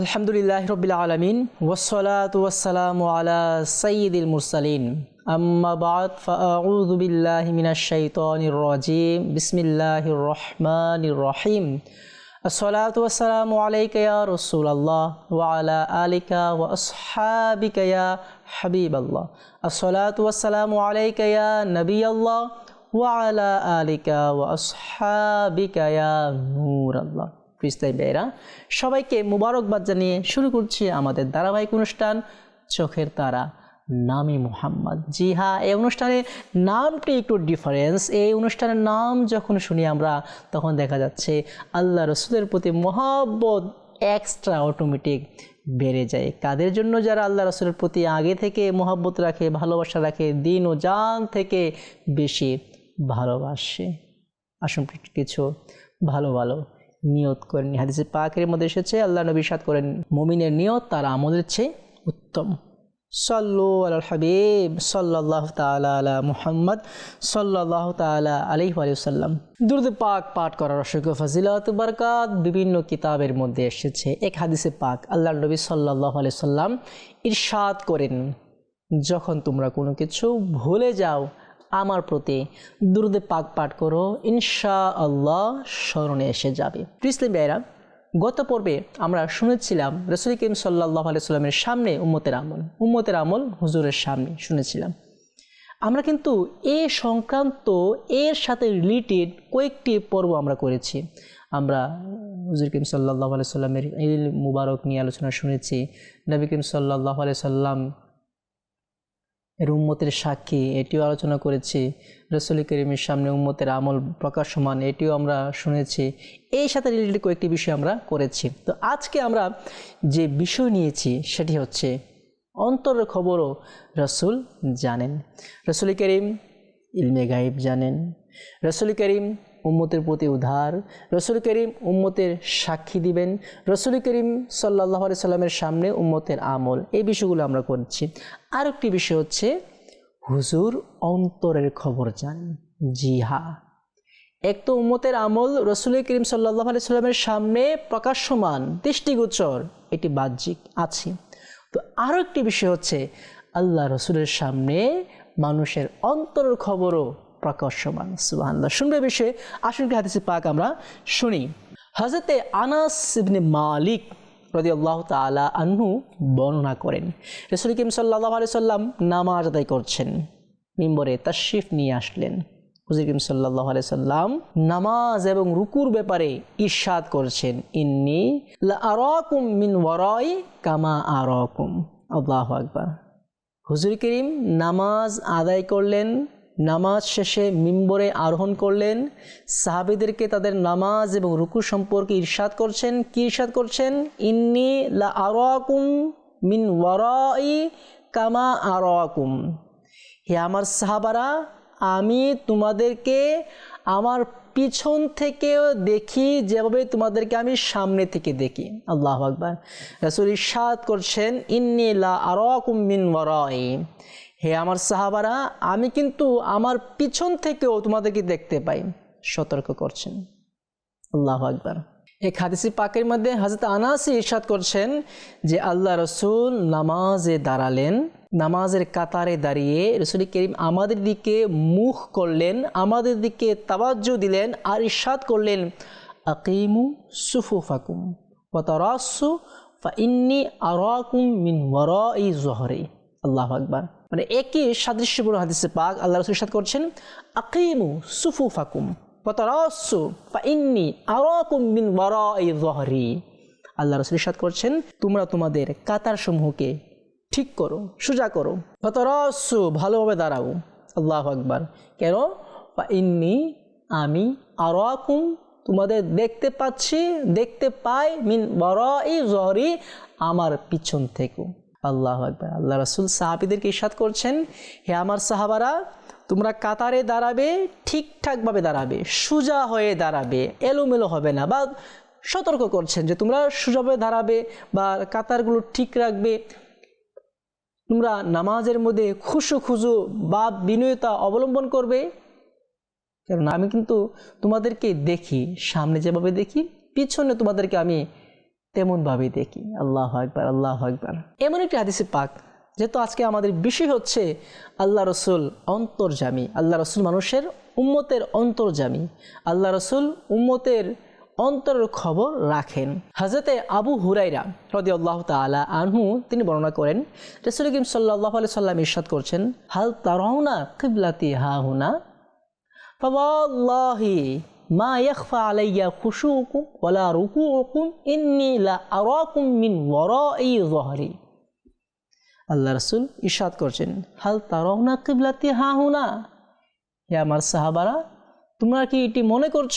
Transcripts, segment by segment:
আলহামদুলিল্লাহ রবিল আলমিন ওসলাত ওয়াসালাম আলা সঈদুল মুরসালিন। আম্মাবাদ ফাউদুবিল্লাহ মিনাশাইতনির রাজিম। বিসমিল্লাহির রহমানির রহিম। আসসালাত ওয়াসালাম আলাইকয়া রসুল আল্লাহ ওয়ালা আলিকা ওয়া আসহাবিকয়া হাবিব আল্লাহ আসসালাত ওয়াসালাম আলাইকয়া নবী আল্লাহ ওয়ালা আলিকা ওয়া নূর আল্লাহ প্রিস্তাই বেয়েরা সবাইকে মুবারকবাদ জানিয়ে শুরু করছি আমাদের ধারাবাহিক অনুষ্ঠান, চোখের তারা, নামি মোহাম্মদ। জি হ্যাঁ এই অনুষ্ঠানের নামটি একটু ডিফারেন্স এই অনুষ্ঠানের নাম যখন শুনি আমরা, তখন দেখা যাচ্ছে আল্লাহ রসুলের প্রতি মহাব্বত এক্সট্রা অটোমেটিক বেড়ে যায়। কাদের জন্য যারা আল্লাহ রসুলের প্রতি আগে থেকে মহাব্বত রাখে, ভালোবাসা রাখে, দিন ও যান থেকে বেশি ভালোবাসে? আসুন কিছু ভালো ভালো নিয়ত করেন হাদিসে পাকের মধ্যে এসেছে, আল্লাহ নবী সাদ করেন, মমিনের নিয়ত তার আমলের চেয়ে উত্তম। সল্লু আল হাবিব সাল্লাহ তালা মুহাম্মদ সাল্লাহ তালা আলহি আলিয়াল্লাম দুরুদ পাক পাঠ করার অসংখ্য ফাজিলত, বরকাত বিভিন্ন কিতাবের মধ্যে এসেছে। এক হাদিসে পাক আল্লাহ নবী সাল্লাহ আলি সাল্লাম ইরশাদ করেন, যখন তোমরা কোনো কিছু ভুলে যাও আমার প্রতি দুরুদে পাক পাঠ করো ইনশা আল্লাহ স্মরণে এসে যাবে। প্রিসলিম ভাইরা গত পর্বে আমরা শুনেছিলাম রসুল করিম সাল্লাহ আলাইস্লামের সামনে উম্মতের আমল উম্মতের আমল হুজুরের সামনে শুনেছিলাম। আমরা কিন্তু এ সংক্রান্ত, এর সাথে রিলেটেড কয়েকটি পর্ব আমরা করেছি। আমরা হুজুর করিম সাল্লাহ আলাইস্লামের ঈদ মুবারক নিয়ে আলোচনা শুনেছি, নবী করিম সাল্লাহ আলাইসাল্লাম এর উম্মতের সাক্ষী, এটিও আলোচনা করেছি। রসুল করিমের সামনে উম্মতের আমল প্রকাশমান, এটিও আমরা শুনেছি। এই সাথে রিলেটেড কয়েকটি বিষয় আমরা করেছি। তো আজকে আমরা যে বিষয় নিয়েছি, সেটি হচ্ছে অন্তরের খবরও রসুল জানেন। রসুল করিম ইলমে গাইব জানেন। রসুল করিম উম্মতের প্রতি উদ্ধার। রসুল করিম উম্মতের সাক্ষী দিবেন। রসুল করিম সাল্লাহ সাল্লামের সামনে উম্মতের আমল। এই বিষয়গুলো আমরা করছি। আর একটি বিষয় হচ্ছে হুজুর অন্তরের খবর জানেন জি হা এক তো উম্মতের আমল রসুল করিম সাল্লাহ আলি সাল্লামের সামনে প্রকাশ্যমান, দৃষ্টিগোচর, এটি বাহ্যিক আছে। তো আরও একটি বিষয় হচ্ছে আল্লাহ রসুলের সামনে মানুষের অন্তরের খবরও প্রকাশ্যমান সুবাহান্লাহ শুনবে বিষয়ে আসুন কি হাদিসে পাক আমরা শুনি। হজরতে আনাস ইবনে মালিক রদি আল্লাহ তালা আহ্নু বর্ণনা করেন, রসুল কিম সাল্লাহ আলি সাল্লাম নামাজ আদায় করছেন, মিম্বরে তাশরিফ নিয়ে আসলেন। হুজুর কিম সাল্লাহ আলি সাল্লাম নামাজ এবং রুকুর ব্যাপারে ইরশাদ করছেন, ইন্নি আরকুম মিন ওয়ারাই কামা আরকুম। আল্লাহ আকবার। হুজুর করিম নামাজ আদায় করলেন নামাজ শেষে মিম্বরে আরোহণ করলেন। সাহাবিদেরকে তাদের নামাজ এবং রুকু সম্পর্কে ইরশাদ করছেন। কি ইরশাদ করছেন? ইন্নি লা আরাকুম মিন ওয়ারাই কামা আরাকুম। হে আমার সাহাবারা, আমি তোমাদেরকে আমার পিছন থেকেও দেখি, যেভাবে তোমাদেরকে আমি সামনে থেকে দেখি। আল্লাহ আকবার। রাসুল ইরশাদ করছেন, ইন্নি লা আরাকুম মিন ওয়ারাই। হে আমার সাহাবারা, আমি কিন্তু আমার পিছন থেকেও তোমাদেরকে দেখতে পাই। সতর্ক করছেন। আল্লাহ আকবার। এই হাদিসি পাকের মধ্যে হাজরত আনাসি ইরশাদ করছেন যে, আল্লাহ রসুল নামাজে দাঁড়ালেন, নামাজের কাতারে দাঁড়িয়ে রসুল করিম আমাদের দিকে মুখ করলেন, আমাদের দিকে তাবাজ্য দিলেন আর ইরশাদ করলেন, আকিমু সুফু ফাকুম ওয়াতারাসু ফা ইন্নি আরাকুম মিন জহরে। আল্লাহ আকবার। মানে একই সাদৃশ্যপূর্ণ হাদিসে পাক আল্লাহ রসুল সাদ করছেন, আকিমু সুফু ফাকুম মিন আল্লাহ রসুল সাদ করছেন, তোমরা তোমাদের কাতার সমূহকে ঠিক করো, সোজা করো। পতারাসু ভালোভাবে দাঁড়াও। আল্লাহ আকবার। কেন? ইন্নি আমি আরাকুম, তোমাদের দেখতে পাচ্ছি, দেখতে পাই, মিন ওয়ারাই জহরি আমার পিছন থেকেও। আল্লাহ আকবর। আল্লাহ রসুল সাহাবিদেরকে ইসাদ করছেন, হে আমার সাহাবারা, তোমরা কাতারে দাঁড়াবে, ঠিকঠাকভাবে দাঁড়াবে, সোজা হয়ে দাঁড়াবে, এলোমেলো হবে না বা সতর্ক করছেন যে তোমরা সোজাভাবে দাঁড়াবে বা কাতারগুলো ঠিক রাখবে। তোমরা নামাজের মধ্যে খুশু খুজু বা বিনয়তা অবলম্বন করবে। কারণ আমি কিন্তু তোমাদেরকে দেখি, সামনে যেভাবে দেখি, পিছনে তোমাদেরকে আমি তেমনভাবে দেখি। আল্লাহ আকবার আল্লাহ আকবার। এমন একটি হাদিসে পাক, যেহেতু আজকে আমাদের বিষয় হচ্ছে আল্লাহ রসুল অন্তর্জামী। আল্লাহ রসুল মানুষের উম্মতের অন্তর্জামী। আল্লাহ রসুল উম্মতের অন্তরের খবর রাখেন। হাজরতে আবু হুরাইরা রদি আল্লাহ তালা আনহু, তিনি বর্ণনা করেন, রসুল কিম সাল্লাহ আলি সাল্লাম ইরশাদ করছেন, হাল তারাউনা কিবলাতি হা হুনা মা ইয়খফা আলাইয়া খুশুকুম ওলা রুকুকুম ইন্নি লা আরাকুম মিন ওয়ারাই জহরি আল্লাহ রসুল ইশাদ করছেন, হাল তারাউনা কিবলাতি হা হুনা হে আমার সাহাবারা, তোমরা কি এটি মনে করছ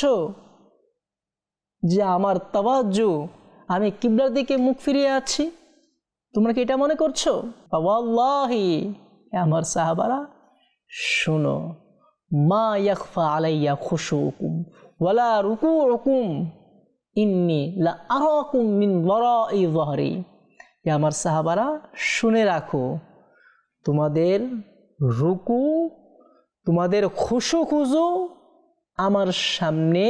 যে আমার তাবাজ্জু আমি কিবলার দিকে মুখ ফিরিয়ে আছি? তোমরা কি এটা মনে করছ? বাবাল্লাহি আমার সাহাবারা, শুনো, মা ইয়াখফা আলাইয়া খুশুকুম ওয়ালা রুকুউকুম, ইন্নি লা আরাকুম মিন ওয়ারাই যহরি। হে আমার সাহাবারা, শুনে রাখো, তোমাদের রুকু, তোমাদের খুশু খুজু আমার সামনে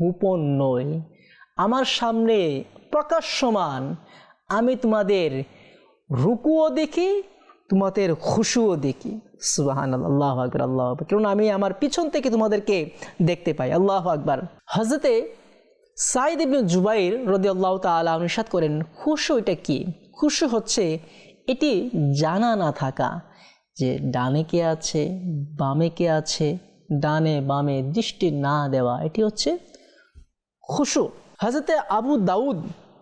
গোপন নয়, আমার সামনে প্রকাশ্যমান। আমি তোমাদের রুকুও দেখি তোমাদের খুশুও দেখি। সুবাহান আল্লাহ আকবর আল্লাহ আকবর। কারণ আমি আমার পিছন থেকে তোমাদেরকে দেখতে পাই। আল্লাহ আকবর। হজরতে সাইদ ইবনে জুবাইর রদি আল্লাহ তালা অনুসাদ করেন, খুশু এটা কি? খুশু হচ্ছে এটি জানা না থাকা যে ডানে কে আছে, বামে কে আছে, ডানে বামে দৃষ্টি না দেওয়া, এটি হচ্ছে খুশু। হাজরতে আবু দাউদ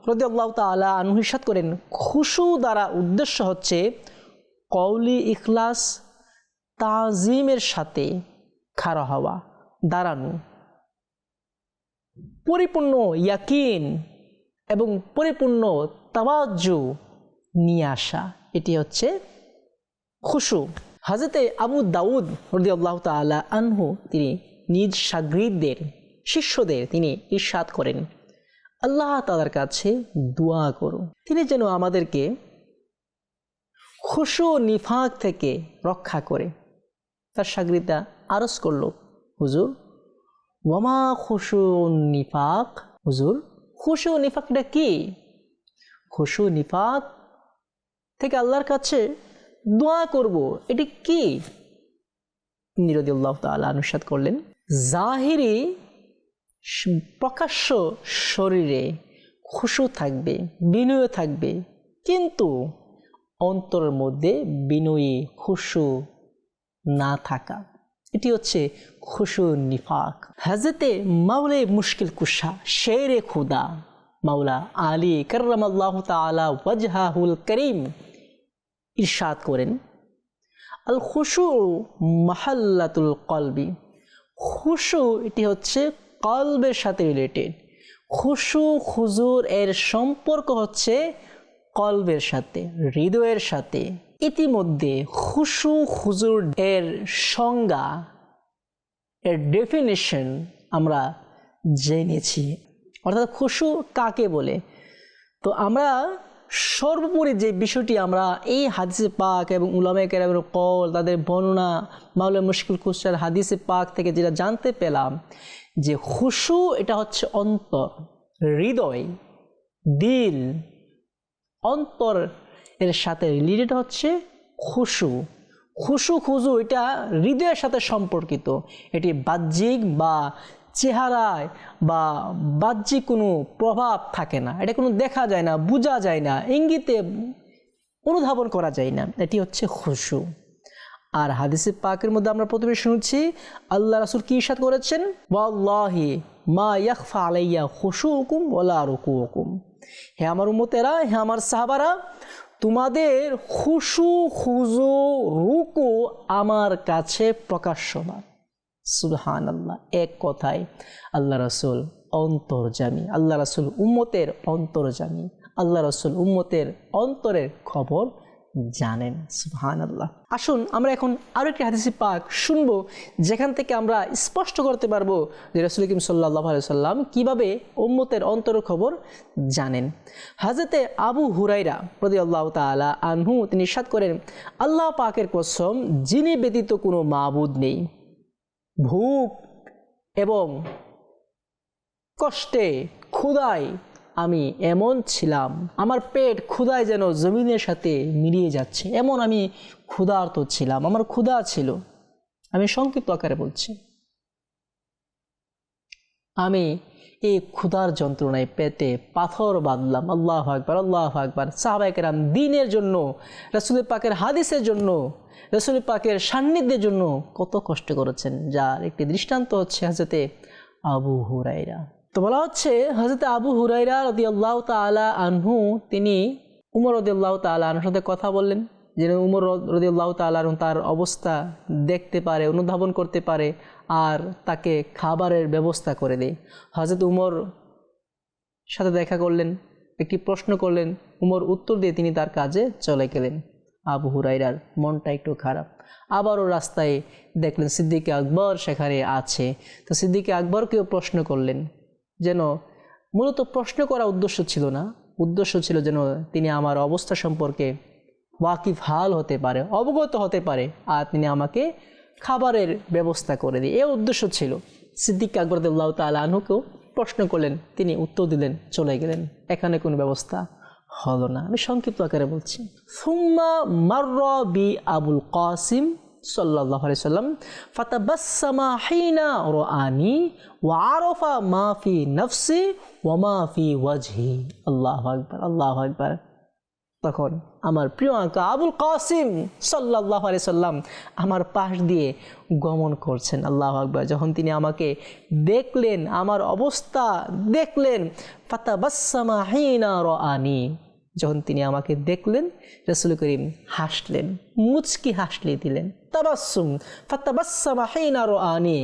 রদি আল্লাহ তালা অনুসাদ করেন, খুশু দ্বারা উদ্দেশ্য হচ্ছে কৌলি ইখলাস তাজিমের সাথে খাড়া হওয়া, দাঁড়ানো। পরিপূর্ণ ইয়াকিন এবং পরিপূর্ণ তাওয়াজ্জু নিয়ে আসা, এটি হচ্ছে খুশু। হাজরতে আবু দাউদ রদি আল্লাহ তালা আনহু, তিনি নিজ সাগরিদদের, শিষ্যদের তিনি ইরশাদ করেন। আল্লাহ তাদের কাছে দোয়া করুন। তিনি যেন আমাদেরকে খুশু নিফাক থেকে রক্ষা করে। তার সাগরিদা আরজ করল, হুজুর, ওয়ামা খুশু নিফাক, হুজুর, খুশু নিফাকটা কি? খুশু নিফাক থেকে আল্লাহর কাছে দোয়া করব, এটি কি? নিরদিউল্লাহ তালা অনুসাদ করলেন, জাহিরি প্রকাশ্য শরীরে খুশু থাকবে, বিনয় থাকবে, কিন্তু অন্তরের মধ্যে বিনয়ী, খুশু না থাকা। এটি হচ্ছে খুশু নিফাক। হাজরতে মাওলে মুশকিল কুশা, শেরে খুদা। মাওলা আলী করম আল্লাহ করিম ইরশাদ করেন আল খুশু মাহাল্লাতুল কলবি। খুশু এটি হচ্ছে কলবের সাথে রিলেটেড খুশু, খুজুর এর সম্পর্ক হচ্ছে কলবের সাথে, হৃদয়ের সাথে, ইতিমধ্যে খুশু খুজুর এর সংজ্ঞা, এর ডেফিনেশন আমরা জেনেছি। অর্থাৎ খুশু কাকে বলে? তো আমরা সর্বোপরি যে বিষয়টি আমরা এই হাদিসে পাক এবং উলামে কেরামের কল তাদের বর্ণনা মাওলা মুশকিল খুশার হাদিসে পাক থেকে যেটা জানতে পেলাম যে খুশু এটা হচ্ছে অন্তর, হৃদয়, দিল অন্তর এর সাথে রিলেটেড হচ্ছে খুশু। খুশু, খুজু এটা হৃদয়ের সাথে সম্পর্কিত। এটি বাহ্যিক বা চেহারায় বা বাহ্যিক কোনো প্রভাব থাকে না। এটা কোনো দেখা যায় না, বোঝা যায় না, ইঙ্গিতে অনুধাবন করা যায় না। এটি হচ্ছে খুশু। আর হাদিসে পাকের মধ্যে আমরা প্রথমে শুনছি, আল্লাহ রাসুল কি ইসাদ করেছেন? ওয়াল্লাহি মা ইয়াকফা আলাইয়া খুশু হুকুম ওলা রুকু হুকুম হে আমার উমতেরা হে আমার সাহাবারা, তোমাদের হুসু খুজু, রুকু আমার কাছে প্রকাশ্যমান সুলহান আল্লাহ এক কথায় আল্লাহ রসুল অন্তর্জামী, আল্লাহ রসুল উম্মতের অন্তর্জামী, আল্লাহ রসুল উম্মতের অন্তরের খবর জানেন সুবহান আল্লাহ আসুন, আমরা এখন আরও একটি হাদিসি পাক শুনব, যেখান থেকে আমরা স্পষ্ট করতে পারব যে রসুল কিম সাল্লাহ সাল্লাম কীভাবে উম্মতের অন্তর খবর জানেন। হাজরতে আবু হুরাইরা প্রদি আল্লাহ তালা আনহু, তিনি সাত করেন, আল্লাহ পাকের কসম, যিনি ব্যতীত কোনো মাবুদ নেই। ভূপ এবং কষ্টে ক্ষুদায় আমি এমন ছিলাম। আমার পেট ক্ষুধায় যেন জমিনের সাথে মিলিয়ে যাচ্ছে। এমন আমি ক্ষুধার্ত ছিলাম। আমার ক্ষুধা ছিল। আমি সংক্ষিপ্ত আকারে বলছি। আমি এই ক্ষুধার যন্ত্রণায় পেটে পাথর বাঁধলাম। আল্লাহ আকবার আল্লাহ আকবার। সাহাবাইকেরাম দিনের জন্য রসুল পাকের হাদিসের জন্য রসুল পাকের সান্নিধ্যের জন্য কত কষ্ট করেছেন। যার একটি দৃষ্টান্ত হচ্ছে হাজরতে আবু হুরাইরা তো বলা হচ্ছে হজরত আবু হুরাইরা রদি আল্লাহ তালা আনহু, তিনি উমর রদি আল্লাহ তালা আনহুর সাথে কথা বললেন। যেন উমর রদি আল্লাহ তালা তার অবস্থা দেখতে পারে, অনুধাবন করতে পারে আর তাকে খাবারের ব্যবস্থা করে দেয়। হজরত উমর সাথে দেখা করলেন, একটি প্রশ্ন করলেন, উমর উত্তর দিয়ে তিনি তার কাজে চলে গেলেন। আবু হুরাইরার মনটা একটু খারাপ। আবারও রাস্তায় দেখলেন, সিদ্দিকে আকবর সেখানে আছে। তো সিদ্দিকে আকবরকেও প্রশ্ন করলেন যেন মূলত প্রশ্ন করা উদ্দেশ্য ছিল না। উদ্দেশ্য ছিল যেন তিনি আমার অবস্থা সম্পর্কে ওয়াকিফ হাল হতে পারে, অবগত হতে পারে আর তিনি আমাকে খাবারের ব্যবস্থা করে দিয়ে। এ উদ্দেশ্য ছিল। সিদ্দিক আকবরদুল্লাহ তালুকেও প্রশ্ন করলেন, তিনি উত্তর দিলেন, চলে গেলেন। এখানে কোনো ব্যবস্থা হলো না। আমি সংক্ষিপ্ত আকারে বলছি। সুম্মা মার্র বি আবুল কাসিম আরফা মাফি ওয়াজহি। আল্লাহ তখন আমার প্রিয় আঁকা আবুল কাসিম সাল্লাহ সাল্লাম আমার পাশ দিয়ে গমন করছেন, আল্লাহ আকবর। যখন তিনি আমাকে দেখলেন, আমার অবস্থা দেখলেন ফাতাবাসামা হিনা র আনি যখন তিনি আমাকে দেখলেন, রসুল করিম হাসলেন, মুচকি হাসলে দিলেন তাবাসুম ফাতাবাসামা হিনা র আনি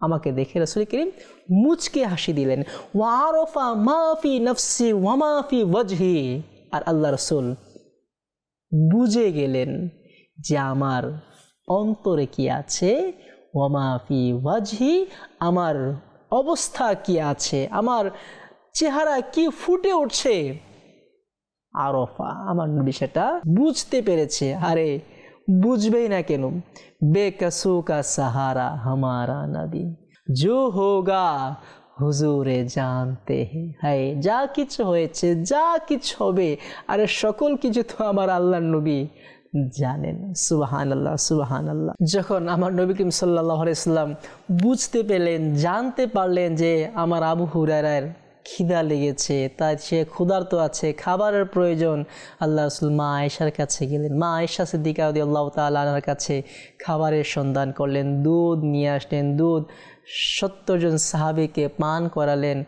আমাকে দেখে রসুল করিম মুচকে হাসি দিলেন ওয়ারফা মাফি নফসি ওয়ামাফি ওয়াজহি। আর আল্লাহ রসুল বুঝে গেলেন যে আমার অন্তরে কি আছে ওয়ামাফি ওয়াজহি? আমার অবস্থা কি আছে? আমার চেহারা কি ফুটে উঠছে? আরফা। আমার নবী সেটা বুঝতে পেরেছে। আরে, বুঝবেই না কেন? বেকসু সাহারা হামারা নবী। জো হোগা, হুজুরে জানতে হায়, যা কিছু হয়েছে, যা কিছু হবে। আরে, সকল কিছু তো আমার আল্লাহ নবী জানেন। সুবাহান আল্লাহ সুবাহান আল্লাহ যখন আমার নবী কিম সাল্লাহ আলাইসাল্লাম বুঝতে পেলেন, জানতে পারলেন যে আমার আবু হুরারার খিদা লেগেছে, তাই সে ক্ষুধার্ত আছে, খাবারের প্রয়োজন। আল্লাহ রসুল মা আয়েশার কাছে গেলেন। মা আয়েশা সিদ্দিকা আল্লাহ তালার কাছে খাবারের সন্ধান করলেন, দুধ নিয়ে আসলেন, দুধ সত্তর জন সাহাবিকে পান করালেন,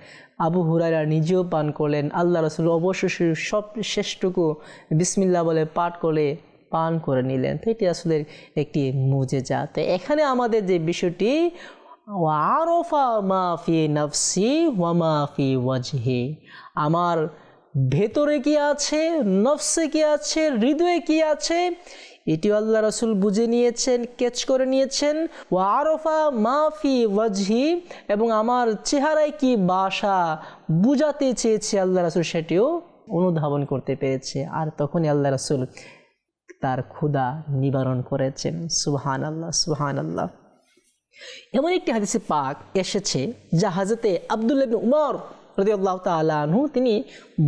আবু হুরাইরা নিজেও পান করলেন। আল্লাহ রসুল অবশ্যই সব শেষটুকু বিসমিল্লা বলে পাঠ করে পান করে নিলেন। তো এটি আসলে একটি মুজেজা। তো এখানে আমাদের যে বিষয়টি আরফা মাফি নফসি ওয়ামাফি ওয়াজহি আমার ভেতরে কি আছে, নফসে কি আছে, হৃদয়ে কি আছে এটি আল্লাহ রসুল বুঝে নিয়েছেন কেচ করে নিয়েছেন। ও আরফা মাফি ওয়াজহি, এবং আমার চেহারায় কি বাসা বুঝাতে চেয়েছে আল্লাহ রসুল, সেটিও অনুধাবন করতে পেরেছে। আর তখনই আল্লাহ রসুল তার ক্ষুদা নিবারণ করেছেন। সুবহান আল্লাহ সুবহান আল্লাহ এমন একটি হাদিসে পাক এসেছে যা হাজতে আবদুল্লাহ উমর রদি আল্লাহ তালু তিনি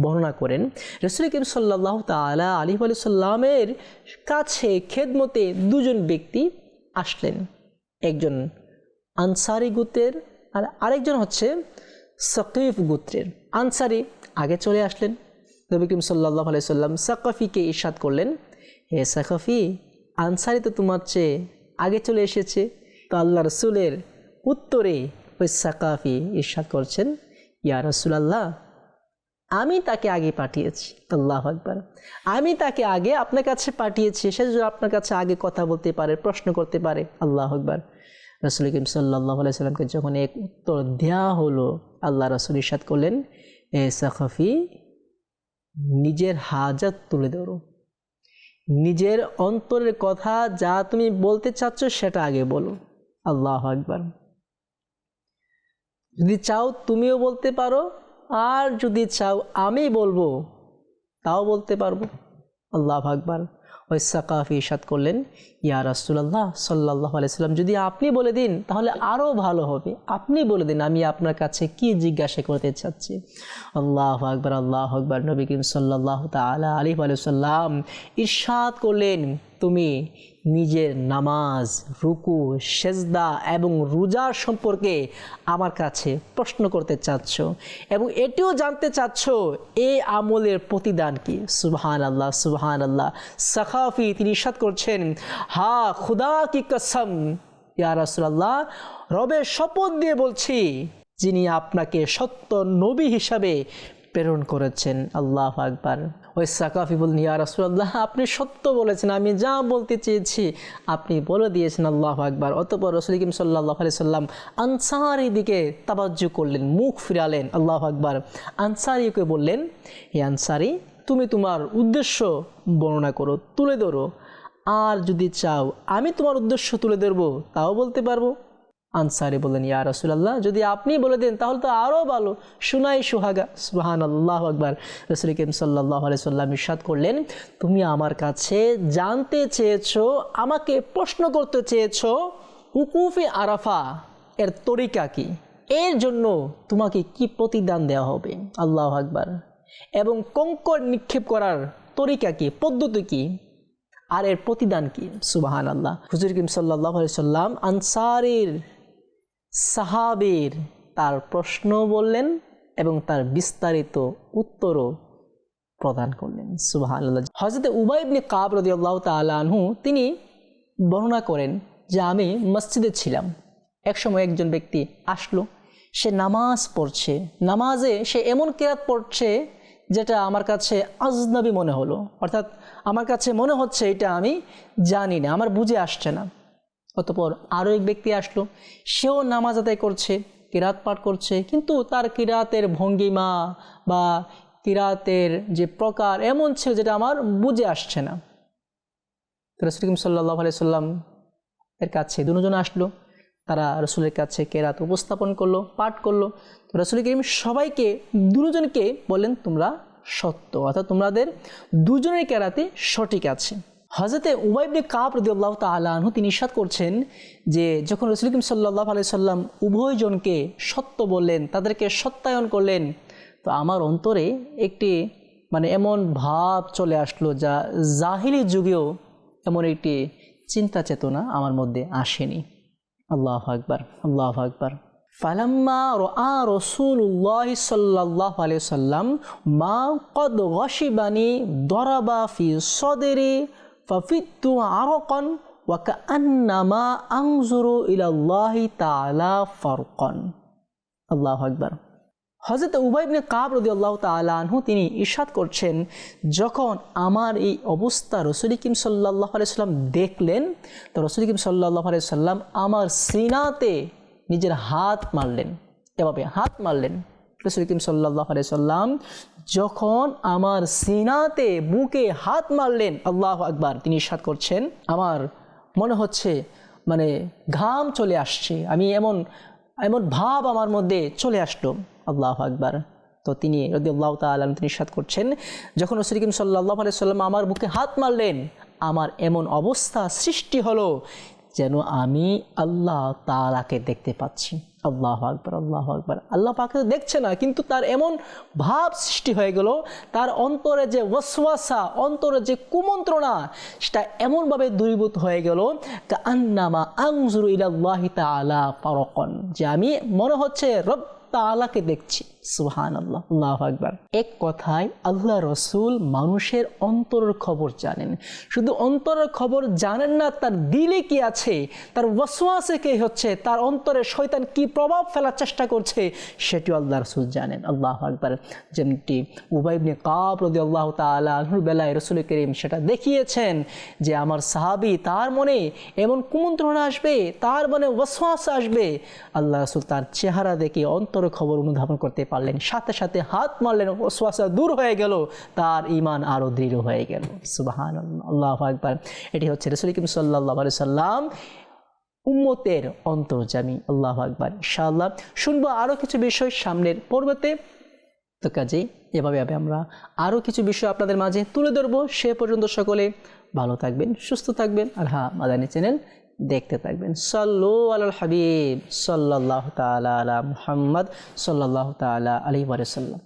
বর্ণনা করেন। রসুল করিম সাল্লাহ তালা আলী আলি সাল্লামের কাছে খেদমতে দুজন ব্যক্তি আসলেন। একজন আনসারি গোত্রের আর আরেকজন হচ্ছে সকিফ গোত্রের। আনসারি আগে চলে আসলেন। নবী করিম সাল্লাহ আলি সাল্লাম সাকফিকে ইরশাদ করলেন, হে সাকফি, আনসারি তো তোমার চেয়ে আগে চলে এসেছে। তো আল্লাহ রসুলের উত্তরে ওই সাকাফি ইরশাদ করছেন, ইয়া রসুলাল্লাহ, আমি তাকে আগে পাঠিয়েছি। আল্লাহ আকবর। আমি তাকে আগে আপনার কাছে পাঠিয়েছি, সে যদি আপনার কাছে আগে কথা বলতে পারে, প্রশ্ন করতে পারে। আল্লাহ আকবর। রসুল কিম সাল্লাহ সাল্লামকে যখন এক উত্তর দেওয়া হলো, আল্লাহ রসুল ইরশাদ করলেন, এ সাকাফি, নিজের হাজাত তুলে ধরো। নিজের অন্তরের কথা যা তুমি বলতে চাচ্ছ, সেটা আগে বলো। আল্লাহ আকবর। যদি চাও তুমিও বলতে পারো, আর যদি চাও আমি বলব, তাও বলতে পারব। আল্লাহ আকবর। ওই সাকাফি ইসাদ করলেন, ইয়া রাসুলাল্লাহ সাল্লাহ আলাইসাল্লাম যদি আপনি বলে দিন, তাহলে আরও ভালো হবে। আপনি বলে দিন, আমি আপনার কাছে কি জিজ্ঞাসা করতে চাচ্ছি? আল্লাহ আকবর আল্লাহ আকবর। নবী করিম সাল্লাহ তালা আলী আলাইসাল্লাম ইরশাদ করলেন, তুমি নিজের নামাজ, রুকু, সেজদা এবং রোজার সম্পর্কে আমার কাছে প্রশ্ন করতে চাচ্ছ এবং এটিও জানতে চাচ্ছ, এই আমলের প্রতিদান কি? সুবহান আল্লাহ সুবহান আল্লাহ সাখাফি তিনি ইসাদ করছেন, হা, খুদা কি কসম? ইয়া রাসূলুল্লাহ, রবের শপথ দিয়ে বলছি, যিনি আপনাকে সত্য নবী হিসাবে প্রেরণ করেছেন, আল্লাহ আকবার। ওই সাকাফি বললেন, ইয়া রাসূলুল্লাহ, আপনি সত্য বলেছেন, আমি যা বলতে চেয়েছি, আপনি বলে দিয়েছেন, আল্লাহ আকবার। অতপর রসুল কিম সাল্লাহ আলি সাল্লাম আনসারি দিকে তাবাজ্জু করলেন, মুখ ফিরালেন, আল্লাহ আকবার। আনসারিকে বললেন, হে আনসারি, তুমি তোমার উদ্দেশ্য বর্ণনা করো, তুলে ধরো। আর যদি চাও, আমি তোমার উদ্দেশ্য তুলে ধরবো, তাও বলতে পারব। আনসারি বললেন ইয়া রসুলাল্লাহ, যদি আপনি বলে দেন, তাহলে তো আরও ভালো। সুনাই সুহাগা সুহান আল্লাহ আকবর। রসুল কিম সাল্লাহ সাল্লাম ইসাদ করলেন, তুমি আমার কাছে জানতে চেয়েছো, আমাকে প্রশ্ন করতে চেয়েছো, উকুফে আরাফা এর তরিকা কি? এর জন্য তোমাকে কি প্রতিদান দেওয়া হবে? আল্লাহ আকবার। এবং কঙ্কর নিক্ষেপ করার তরিকা কি, পদ্ধতি কি? আর এর প্রতিদান কি? সুবাহান আল্লাহ হুজুর কিম সাল্লাহ সাল্লাম আনসারের সাহাবের তার প্রশ্ন বললেন এবং তার বিস্তারিত উত্তরও প্রদান করলেন। সুবাহান আল্লাহ হজরত উবাইবনে কাব রদি আল্লাহ তালহু তিনি বর্ণনা করেন যে আমি মসজিদে ছিলাম। একসময় একজন ব্যক্তি আসলো, সে নামাজ পড়ছে। নামাজে সে এমন কেরাত পড়ছে যেটা আমার কাছে আজনবী মনে হলো। অর্থাৎ আমার কাছে মনে হচ্ছে এটা আমি জানি না, আমার বুঝে আসছে না। অতপর আরও এক ব্যক্তি আসলো। সেও নামাজ আদায় করছে কিরাত পাঠ করছে, কিন্তু তার কিরাতের ভঙ্গিমা বা কিরাতের যে প্রকার এমন ছিল যেটা আমার বুঝে আসছে না। রসুল সাল্লাহ সাল্লাম এর কাছে দুজন আসলো। তারা রসুলের কাছে কেরাত উপস্থাপন করল, পাঠ করল। তো রসুল করিম সবাইকে, দুজনকে বলেন তোমরা সত্য, অর্থাৎ তোমাদের দুজনের কেরাতে সঠিক আছে। হজরতে উবাইবনে কাপ রদিউল্লাহ তালু তিনি ইসাদ করছেন যে যখন রসুল করিম সাল্লাহ আলি সাল্লাম উভয়জনকে সত্য বললেন, তাদেরকে সত্যায়ন করলেন, তো আমার অন্তরে একটি মানে এমন ভাব চলে আসলো যা জাহিলি যুগেও এমন একটি চিন্তা চেতনা আমার মধ্যে আসেনি। আল্লাহ আকবর আল্লাহ আকবর। ফালাম্মা রসুল্লাহ সাল্লাম মা কদ ফাফিত্তু আরকন ওয়াকা আন্নামা আংজুরু ইলাল্লাহি তালা আল্লাহ কাব রদি আল্লাহ তিনি ইরশাদ করছেন, যখন আমার এই অবস্থা রসুল কিম দেখলেন, তো রসুল কিম আলাইসাল্লাম আমার সিনাতে নিজের হাত মারলেন। এভাবে হাত মারলেন। রসুল কিম সাল্লাহ আলাইসাল্লাম যখন আমার সিনাতে বুকে হাত মারলেন, আল্লাহ আকবার, তিনি ইরশাদ করছেন, আমার মনে হচ্ছে মানে ঘাম চলে আসছে, আমি এমন এমন ভাব আমার মধ্যে চলে আসলো, আল্লাহ আকবার। তো তিনি রদি আল্লাহ তালাম তিনি সাত করছেন, যখন রসুলিম সাল্লাহ সাল্লাম আমার বুকে হাত মারলেন, আমার এমন অবস্থা সৃষ্টি হলো যেন আমি আল্লাহ তালাকে দেখতে পাচ্ছি। আল্লাহ আকবর আল্লাহ আকবর। আল্লাহ পাকে দেখছে না, কিন্তু তার এমন ভাব সৃষ্টি হয়ে গেল, তার অন্তরে যে ওয়াসওয়াসা, অন্তরে যে কুমন্ত্রণা, সেটা এমনভাবে দূরীভূত হয়ে গেল আন্নামা আংজুর ইলাল্লাহ তালা ফারকন, যে আমি মনে হচ্ছে রব তালাকে দেখছি। সুহান আল্লাহ আল্লাহ আকবর। এক কথায় আল্লাহ রসুল মানুষের অন্তরের খবর জানেন। শুধু অন্তরের খবর জানেন না, তার দিলে কি আছে? তার ওয়াসওয়াসে কে হচ্ছে? তার অন্তরে শয়তান কি প্রভাব ফেলার চেষ্টা করছে? সেটিও আল্লাহ রসুল জানেন, আল্লাহ আকবর। যেমনটি উবাইবনে কাব রদি আল্লাহ তালুর বেলায় রসুল করিম সেটা দেখিয়েছেন যে, আমার সাহাবি তার মনে এমন কুমন্ত্রণা আসবে, তার মনে ওয়াসওয়াস আসবে। আল্লাহ রসুল তার চেহারা দেখে অন্তরের খবর অনুধাবন করতে পারলেন সাথে সাথে হাত মারলেন, ওয়াসওয়াসা দূর হয়ে গেল, তার ইমান আরও দৃঢ় হয়ে গেল। সুবাহান আল্লাহ আকবর। এটি হচ্ছে রসুল কিম সাল্লাহ সাল্লাম উম্মতের অন্তর্জামী আল্লাহ আকবর। ইনশাআল্লাহ শুনব আরও কিছু বিষয় সামনের পর্বতে। তো কাজেই এভাবে আমরা আরও কিছু বিষয় আপনাদের মাঝে তুলে ধরবো। সে পর্যন্ত সকলে ভালো থাকবেন, সুস্থ থাকবেন। আর হ্যাঁ মাদানি চ্যানেল দেখতে থাকবেন। সাল্লু আল হাবিব সাল্লাহ তালা আলা মুহাম্মদ সাল্লাহ তালা আলী ওয়াসাল্লাম